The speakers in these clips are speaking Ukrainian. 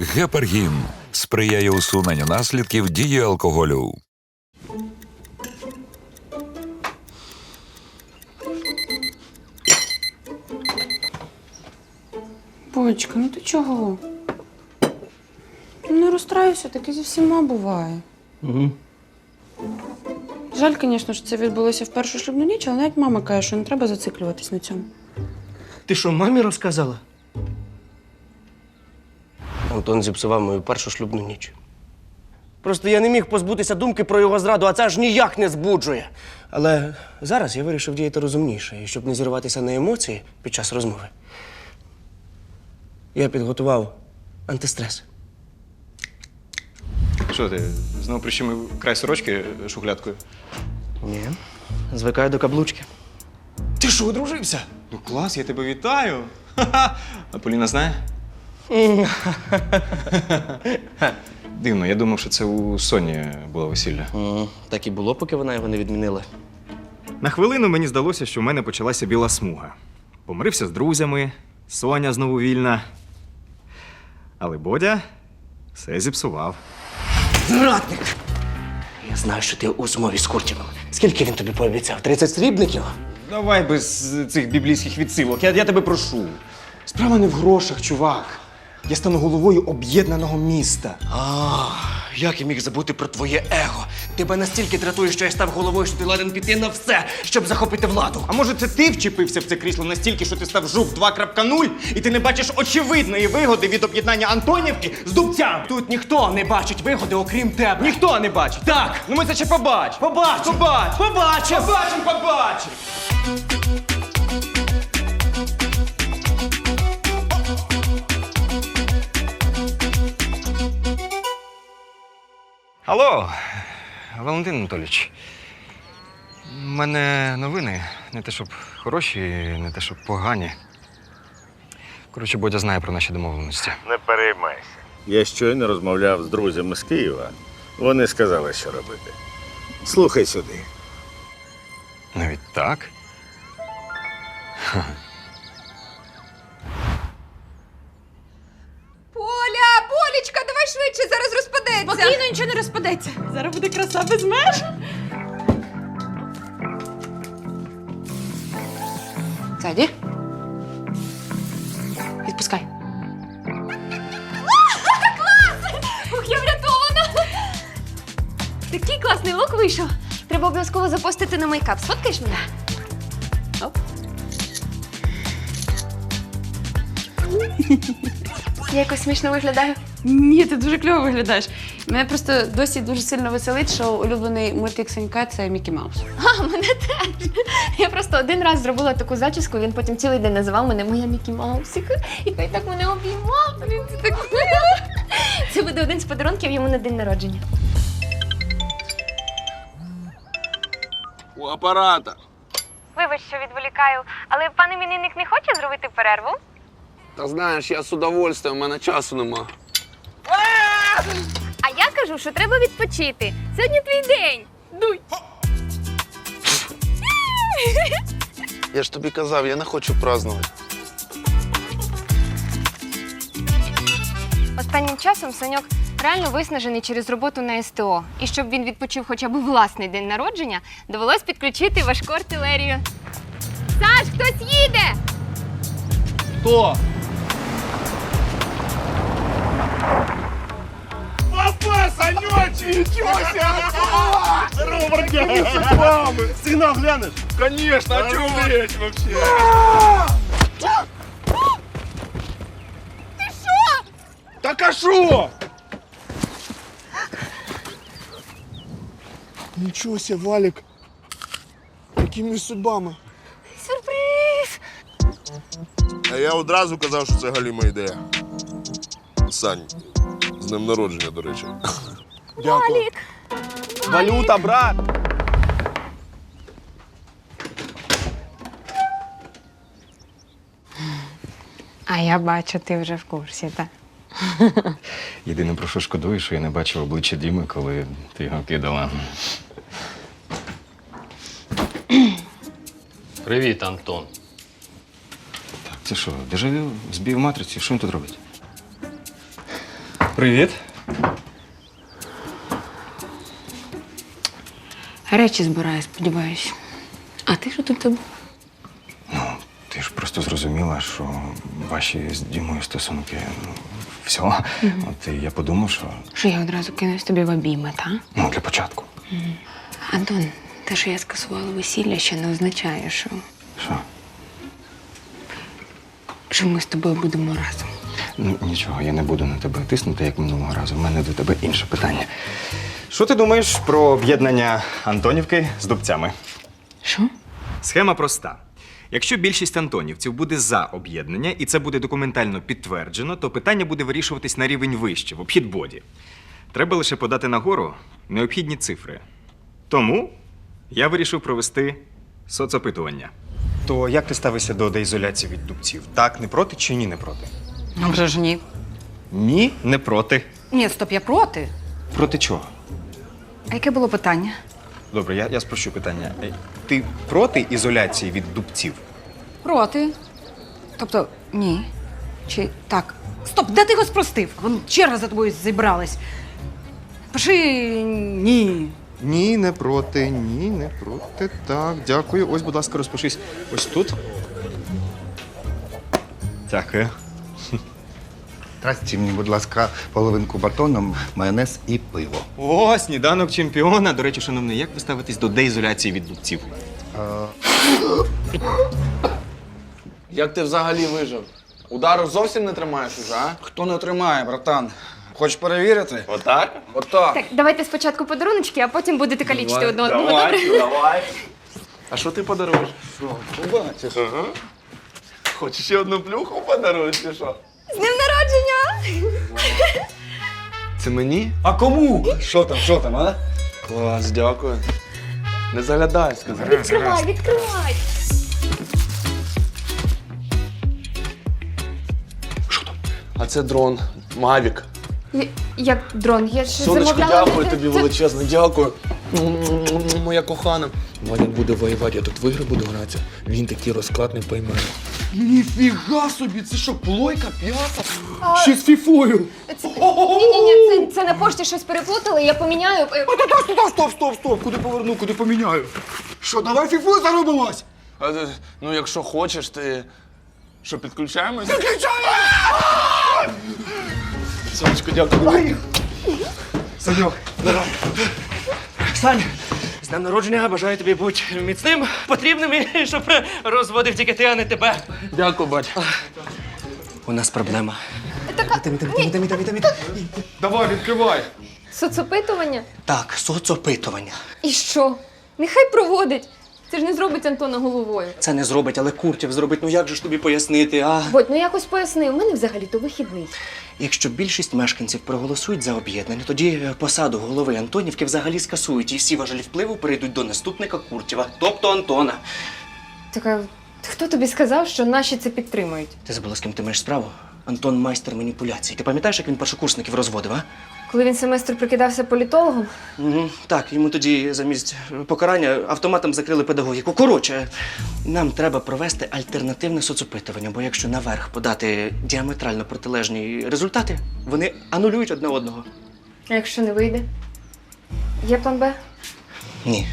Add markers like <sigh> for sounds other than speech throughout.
Гепаргін сприяє усуненню наслідків дії алкоголю. Бочка, ну ти чого? Ну, Не розстраюся, таке зі всіма буває. Угу. Жаль, звісно, що це відбулося в першу шлюбну ніч, але навіть мама каже, що не треба зациклюватись на цьому. Ти що, мамі розказала? Антон зіпсував мою першу шлюбну ніч. Просто я не міг позбутися думки про його зраду, а це аж ніяк не збуджує. Але зараз я вирішив діяти розумніше, і щоб не зірватися на емоції під час розмови. Я підготував антистрес. Що ти знову прищемив край сорочки шухлядкою? Ні. Звикаю до каблучки. Ти що, одружився? Ну клас, я тебе вітаю. Ха-ха. А Поліна знає? Дивно, я думав, що це у Соні було весілля. Так і було, поки вона його не відмінила. На хвилину мені здалося, що в мене почалася біла смуга. Помирився з друзями, Соня знову вільна. Але Бодя все зіпсував. Зрадник! Я знаю, що ти у змові з Куртєвим. Скільки він тобі пообіцяв? 30 срібників? Давай без цих біблійських відсилок. Я, я тебе прошу. Справа не в грошах, чувак. Я стану головою об'єднаного міста. А, як я міг забути про твоє его? Тебе настільки дратує, що я став головою, що ти ладен піти на все, щоб захопити владу. А може, це ти вчепився в це крісло настільки, що ти став жук 2.0 і ти не бачиш очевидної вигоди від об'єднання Антонівки з дубцям? Тут ніхто не бачить вигоди, окрім тебе. Ніхто не бачить. Так. Ну ми це ще побач. Побачимо. Побач. Побачимо. Побачимо, побачимо. Алло, Валентин Анатолійович. У мене новини. Не те, щоб хороші, не те, щоб погані. Коротше, Бодя знає про наші домовленості. Не переймайся. Я щойно розмовляв з друзями з Києва. Вони сказали, що робити. Слухай сюди. Навіть так? Поля, розпадеться. Зараз буде краса без меж. Саді. Відпускай. Ух, я врятована. Такий класний лук вийшов. Треба обов'язково запостити на мейкап. Сфоткаєш мене? Оп. Я якось смішно виглядаю. Ні, ти дуже кльово виглядаєш. Мене просто досі дуже сильно веселить, що улюблений мультик Санька це Мікі Маус. А, мене теж. Я просто один раз зробила таку зачіску, він потім цілий день називав мене моя Мікі Маусика. І той так мене обіймав. Блін, це так мило. <laughs> Це буде один з подарунків йому на день народження. У апарата. Вибач, що відволікаю, але пан іменинник не хоче зробити перерву? Та знаєш, я з удовольствием, у мене часу нема. Кажу, що треба відпочити. Сьогодні твій день. Дуй. Я ж тобі казав, я не хочу празднувати. Останнім часом Саньок реально виснажений через роботу на СТО. І щоб він відпочив хоча б власний день народження, довелось підключити важку артилерію. Саш, хтось їде! Хто? Папа, Санечі! Нічого себе! <laughs> Здорово, бродяга! Сигнал глянеш? Конечно, а чого лечь вообще? Так а що? Нічого себе, Валік. Якими судьбами? Сюрприз! А я одразу казав, що це галіма ідея. Сань, з днем народження, до речі. Дякую. Валюта, брат! А я бачу, ти вже в курсі, так? Єдине, про що шкодую, що я не бачив обличчя Діми, коли ти його кидала. Привіт, Антон. Так, це що, дежавю збій в матриці? Що він тут робить? Привіт. Речі збираю, сподіваюся. А ти що тут забув? Ну, ти ж просто зрозуміла, що ваші з Дімою стосунки. Ну, все. От і я подумав, що Що я одразу кинусь тобі в обійми, та? ну, для початку. Антон, те, що я скасувала весілля, ще не означає, що, Що? що ми з тобою будемо разом. Ну, нічого, я не буду на тебе тиснути, як минулого разу. У мене до тебе інше питання. Що ти думаєш про об'єднання Антонівки з дубцями? Що? Схема проста. Якщо більшість антонівців буде за об'єднання, і це буде документально підтверджено, то питання буде вирішуватись на рівень вище, в обхід боді. Треба лише подати нагору необхідні цифри. Тому я вирішив провести соцопитування. То як ти ставишся до деізоляції від дубців? Так, не проти чи ні, не проти? Ну вже ж ні. Ні, не проти. Ні, стоп, я проти. Проти чого? А яке було питання? Добре, я, я спрощу питання. Е, Ти проти ізоляції від дубців? Проти. Тобто, ні. Чи так? Стоп, де ти його спростив? Вон черга за тобою зібралась. Пиши ні. Ні, не проти, ні, не проти. Так, дякую. Ось, будь ласка, розпишись ось тут. Дякую. Трасті мені, будь ласка, половинку батоном, майонез і пиво. О, сніданок чемпіона. До речі, шановний, як ви ставитесь до деізоляції від дубців? Як ти взагалі вижив? Удару зовсім не тримаєш уже, а? Хто не тримає, братан? Хочеш перевірити? Отак? Отак. Так, давайте спочатку подаруночки, а потім будете калічити одне одного. Добре? давай. А що ти подаруєш? Побачиш. Хочеш ще одну плюху подаруєш, чи що? З днем народження! Це мені? А кому? Що там, що там, а? Клас, дякую. Не заглядай, сказав. Відкривай, відкривай! Що там? А це дрон. Мавік. Я- Як дрон, я ж Сонечко, замовляла. дякую тобі величезно, дякую. Моя кохана. Ваня буде воювати, я тут в ігри буду гратися. Він такий розклад не пойме. Ніфіга собі, це що, плойка, п'ята? Ще з фіфою. Ні-ні-ні, це, це на пошті щось переплутали, я поміняю. Е, Стоп, стоп, стоп, стоп, куди поверну, куди поміняю? Що, давай фіфу заробилась? А, ти- Ну, якщо хочеш, ти. Що, підключаємось? Сонечко, дякую. Саньок, давай. Сань, з днем народження бажаю тобі бути міцним, потрібним і щоб розводив тільки ти, а не тебе. Дякую, батько. У нас проблема. Давай, відкривай. Соцопитування? Так, соцопитування. І що? Нехай проводить. Це ж не зробить Антона головою. Це не зробить, але Куртів зробить. Ну як же ж тобі пояснити, а? Бодь, ну якось поясни, у мене взагалі-то вихідний. Якщо більшість мешканців проголосують за об'єднання, тоді е, посаду голови Антонівки взагалі скасують, і всі важелі впливу перейдуть до наступника Куртєва, тобто Антона. Так, а хто тобі сказав, що наші це підтримують? Ти забула, з ким ти маєш справу? Антон майстер маніпуляцій. Ти пам'ятаєш, як він першокурсників розводив, а? Коли він семестр прикидався політологом, Угу. Так, йому тоді замість покарання автоматом закрили педагогіку. Коротше, нам треба провести альтернативне соцопитування, бо якщо наверх подати діаметрально протилежні результати, вони анулюють одне одного. а якщо не вийде? Є план Б? Ні.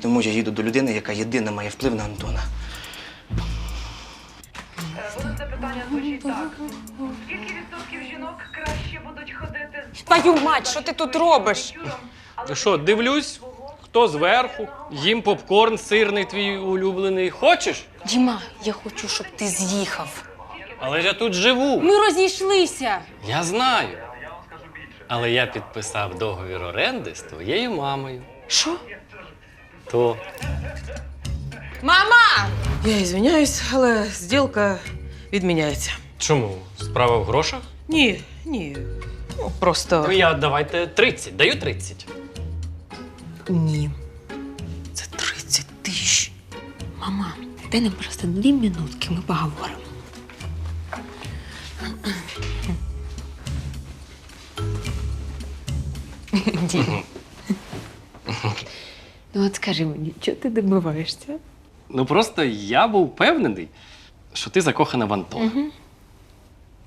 Тому я їду до людини, яка єдина має вплив на Антона. Твою мать, що ти тут робиш? Що, дивлюсь, хто зверху, їм попкорн сирний твій улюблений. Хочеш? Діма, я хочу, щоб ти з'їхав. Але я тут живу. Ми розійшлися. Я знаю. Але я підписав договір оренди з твоєю мамою. Що? То Мама! Я извиняюсь, але зділка відміняється. чому? Справа в грошах? Ні, ні. Ну, просто. Ну я давайте 30. Даю 30. Ні. Це 30 тисяч. Мама, дай нам просто дві минутки, ми поговоримо. Ну от скажи мені, чого ти добиваєшся? Ну просто я був впевнений, що ти закохана в Антона.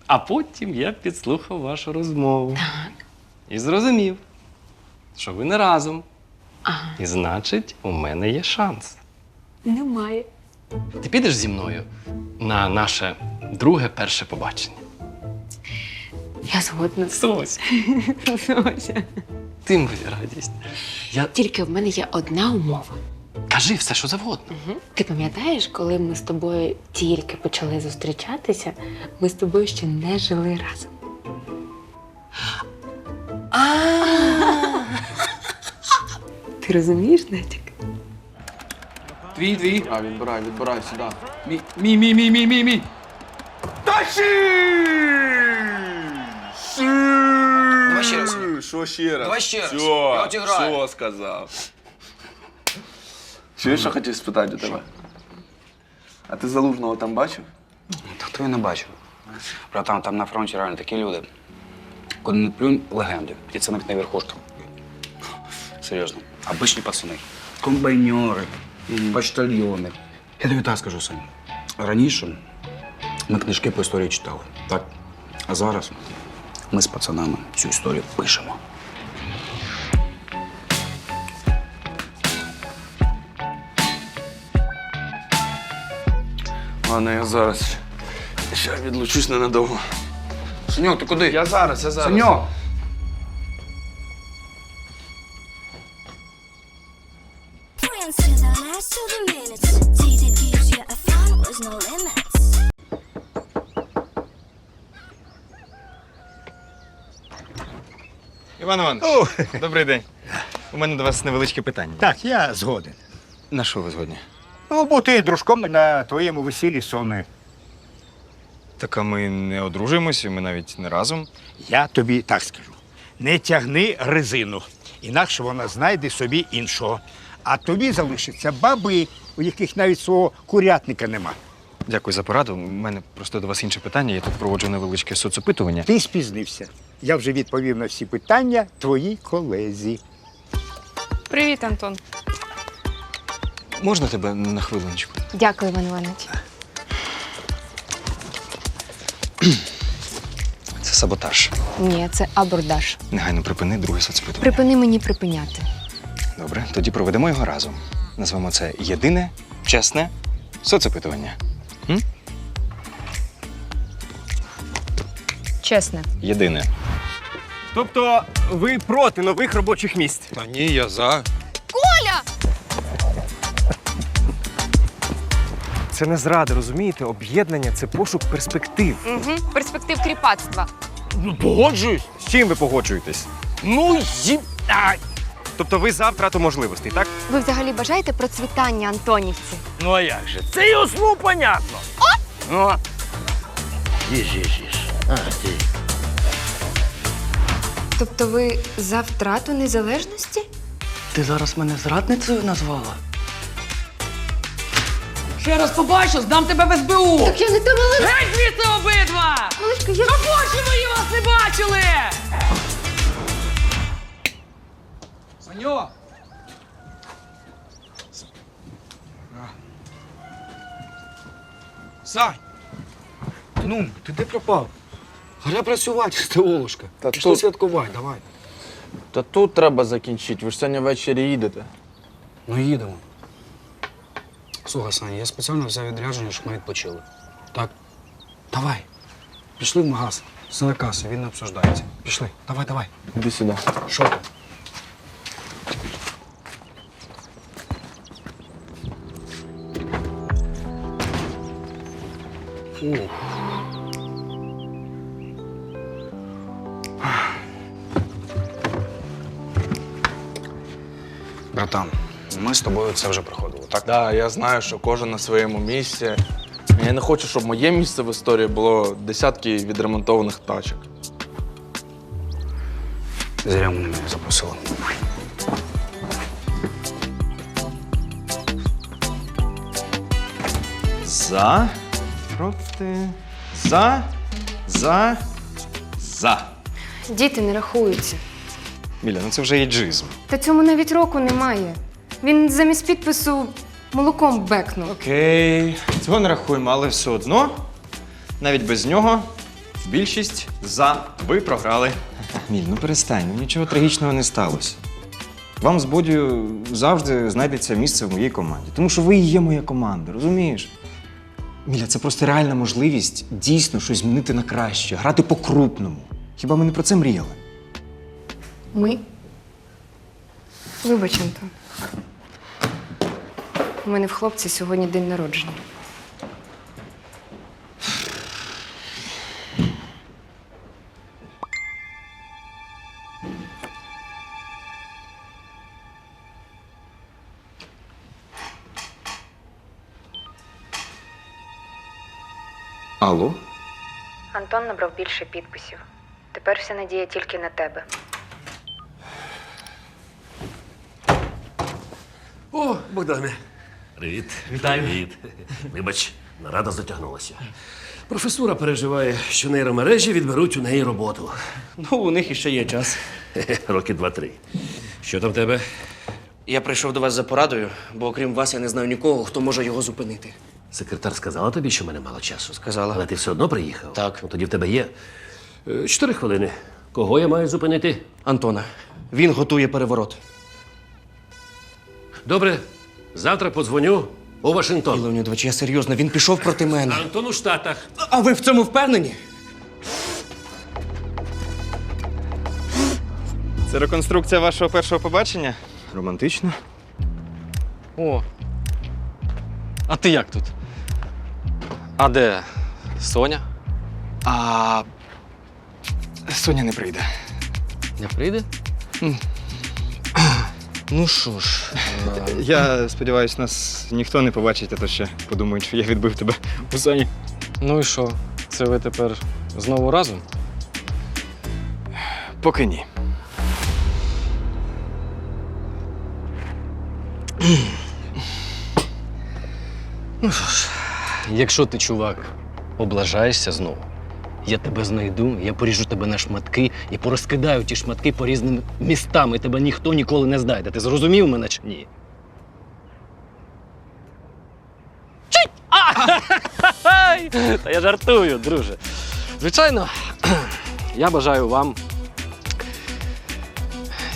А потім я підслухав вашу розмову. Так. І зрозумів, що ви не разом. Ага. І значить, у мене є шанс. Немає. Ти підеш зі мною на наше друге перше побачення. Я згодна. Сось, <laughs> Сося. ти моя радість. Я Тільки в мене є одна умова. Кажи все, що завгодно. Ти пам'ятаєш, коли ми з тобою тільки почали зустрічатися, ми з тобою ще не жили разом. Ти розумієш, Натік? Твій, твій. А, відбирай, відбирай сюди. Мій, мій, мій, мій, мій, мій, мій. Давай ще раз. Що ще раз? Давай ще раз. Все, Я отіграю. все сказав. Чуєш, що хотів спитати у тебе? А ти залужного там бачив? Та хто і не бачив. Братан, там на фронті реально такі люди. Куди не плюнь легенди. І це навіть не верхушка. Серйозно. Обичні пацани. Комбайнери, почтальйони. Я тобі так скажу, Сань. Раніше ми книжки по історії читали. Так. А зараз ми з пацанами цю історію пишемо. Ладно, я зараз. Ще відлучусь ненадовго. Саньок, ти куди? Я зараз, я зараз. Limits. Іван Іванович, добрий день. У мене до вас невеличке питання. Так, я згоден. На що ви згодні? Ну, бути дружком на твоєму весіллі сонне. Так а ми не одружуємося, ми навіть не разом. Я тобі так скажу. Не тягни резину, інакше вона знайде собі іншого. А тобі залишаться баби, у яких навіть свого курятника нема. Дякую за пораду. У мене просто до вас інше питання. Я тут проводжу невеличке соцопитування. Ти спізнився. Я вже відповів на всі питання твоїй колезі. Привіт, Антон. Можна тебе на хвилиночку? Дякую, Іван Іванович. Це саботаж. Ні, це абордаж. Негайно припини друге соцопитування. Припини мені припиняти. Добре, тоді проведемо його разом. Назвемо це єдине, чесне соцопитування. Чесно. Єдине. Тобто ви проти нових робочих місць? Та ні, я за. Це не зрада, розумієте? Об'єднання це пошук перспектив. Угу. Перспектив кріпацтва. Ну, погоджуюсь. З чим ви погоджуєтесь? Ну, ї... а, Тобто ви за втрату можливостей, так? Ви взагалі бажаєте процвітання Антонівці? Ну а як же? Це його слово понятно. О! Ну. Їж, їж, їж. А, ти. Тобто ви за втрату незалежності? Ти зараз мене зрадницею назвала? Ще раз побачу, здам тебе в СБУ! Так я не та малишка. Геть звідси обидва! Малишка, я... Щоб очі мої вас не бачили! Саньок! Сань! Ну, ти де пропав? Гора працювати, стеолушка. Та Пішли тут- святкувати, давай. Та тут треба закінчити, ви ж сьогодні ввечері їдете. Ну, їдемо. Слухай, Саня, я спеціально взяв відрядження, щоб ми відпочили. Так? Давай. Пішли в магаз. Все на касу, він не обсуждається. Пішли. Давай, давай. Іди сюди. Що там? Ух. Ми з тобою це вже проходили, так? Так, я знаю, що кожен на своєму місці. Я не хочу, щоб моє місце в історії було десятки відремонтованих тачок. Зря мене не запросили. За. Проти. За. За. За. Діти не рахуються. Біля, ну це вже іджизм. Та цьому навіть року немає. Він замість підпису молоком бекнув. Окей. Цього не рахуємо, але все одно, навіть без нього, Більшість за. Ви програли. Міль, ну перестань, ну нічого трагічного не сталося. Вам з Бодію завжди знайдеться місце в моїй команді, тому що ви і є моя команда, розумієш? Міля, це просто реальна можливість дійсно щось змінити на краще, грати по-крупному. Хіба ми не про це мріяли? Ми? Вибач, Антон. У мене в хлопці сьогодні день народження. Алло? Антон набрав більше підписів. Тепер вся надія тільки на тебе. О, Богдане. Привіт. Вітаю. Привіт. Вибач, нарада затягнулася. Професура переживає, що нейромережі відберуть у неї роботу. Ну, у них іще є час. <laughs> Роки два-три. Що там в тебе? Я прийшов до вас за порадою, бо окрім вас я не знаю нікого, хто може його зупинити. Секретар сказала тобі, що в мене мало часу. Сказала. Але ти все одно приїхав. Так. Ну, тоді в тебе є. е, Чотири хвилини. Кого я маю зупинити? Антона. Він готує переворот. Добре. Завтра подзвоню у Вашингтон. Леонідович, я серйозно, він пішов проти мене. Антон у Штатах. А ви в цьому впевнені? Це реконструкція вашого першого побачення? Романтично. О. А ти як тут? А де Соня? А Соня не прийде. Не прийде? Ну що ж, <laughs> Я сподіваюся, нас ніхто не побачить, а то ще подумають, що я відбив тебе у Соні. ну і що? Це ви тепер знову разом? Поки ні. Ну що ж, Якщо ти, чувак, облажаєшся знову, я тебе знайду, я поріжу тебе на шматки і порозкидаю ті шматки по різним містам, і тебе ніхто ніколи не знайде. Ти зрозумів мене чи ні? Чить! А! Та я жартую, друже. Звичайно, <clears throat> я бажаю вам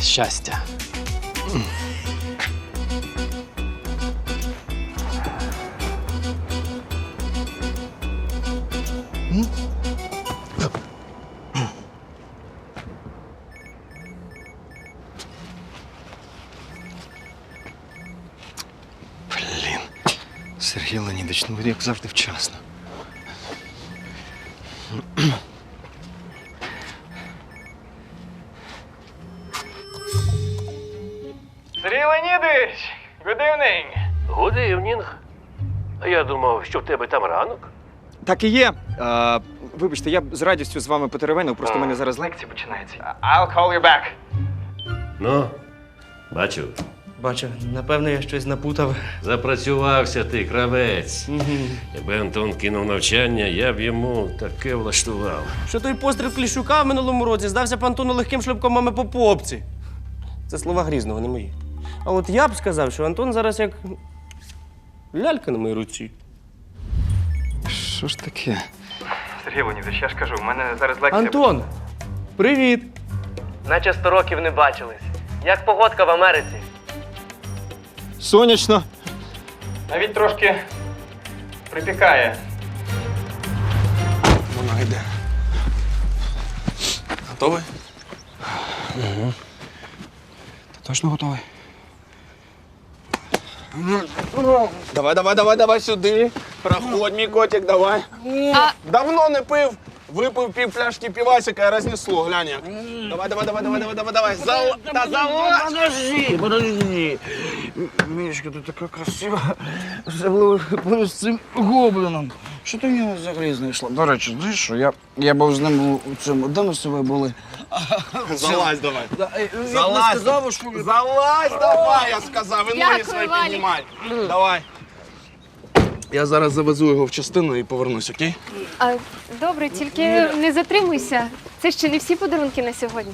щастя. Блін. Сергій Леонідович, ну ви як завжди вчасно. Сергій Леонідович, good evening. Good evening. А я думав, що в тебе там ранок. Так і є. А, вибачте, я б з радістю з вами потеревенив, просто в мене зараз лекція починається. I'll call you back. Ну, бачив. Бачу, напевно, я щось напутав. Запрацювався ти, кравець. Якби Антон кинув навчання, я б йому таке влаштував. Що той постріл Кліщука в минулому році здався пантону легким шлюбком мами по попці. Це слова грізного, не мої. А от я б сказав, що Антон зараз як лялька на моїй руці. Що ж таке? Сергій Леонідович, я ж кажу, у мене зараз лекція. Антон! Привіт! Наче сто років не бачились. Як погодка в Америці? Сонячно. Навіть трошки припікає. Вона йде. Готовий? Ти точно готовий? Давай, давай, давай, давай сюди. Проходь, мій котик, давай. Давно не пив. Випив пів пляшки півасика і рознесло, глянь як. Давай, давай, давай, давай, давай, давай, давай. Зал... Та залазь! Подожди, подожди. Мілечка, ти така красива. Особливо з цим гоблином. Що ти в нього взагалі знайшла? До речі, знаєш що, я, я був з ним у цьому. Де ми з тобою були? <laughs> Залазь давай. Залазь. Залазь. сказав, що... Залазь давай, я сказав, і ноги Дякую, свої Валік. піднімай. Давай. Я зараз завезу його в частину і повернусь, окей? А, добре, тільки не затримуйся. Це ще не всі подарунки на сьогодні.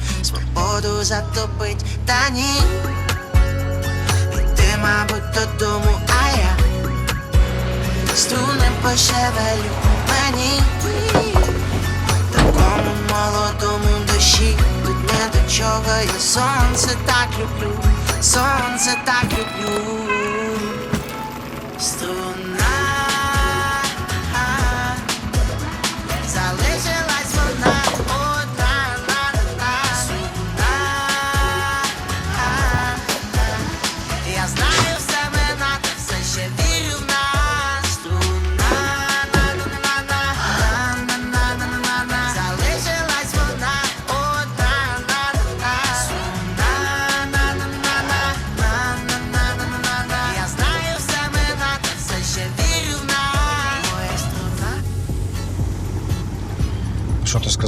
свободу затопить, та ні. І ти, мабуть, додому, а я струни пошевелю мені. Такому молодому душі тут не до чого, я сонце так люблю, сонце так люблю. Струна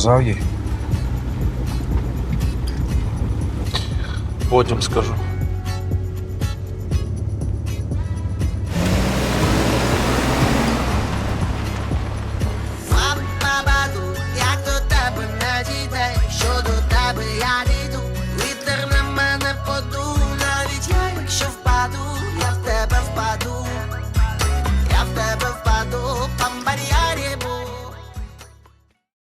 показав їй. Потім скажу.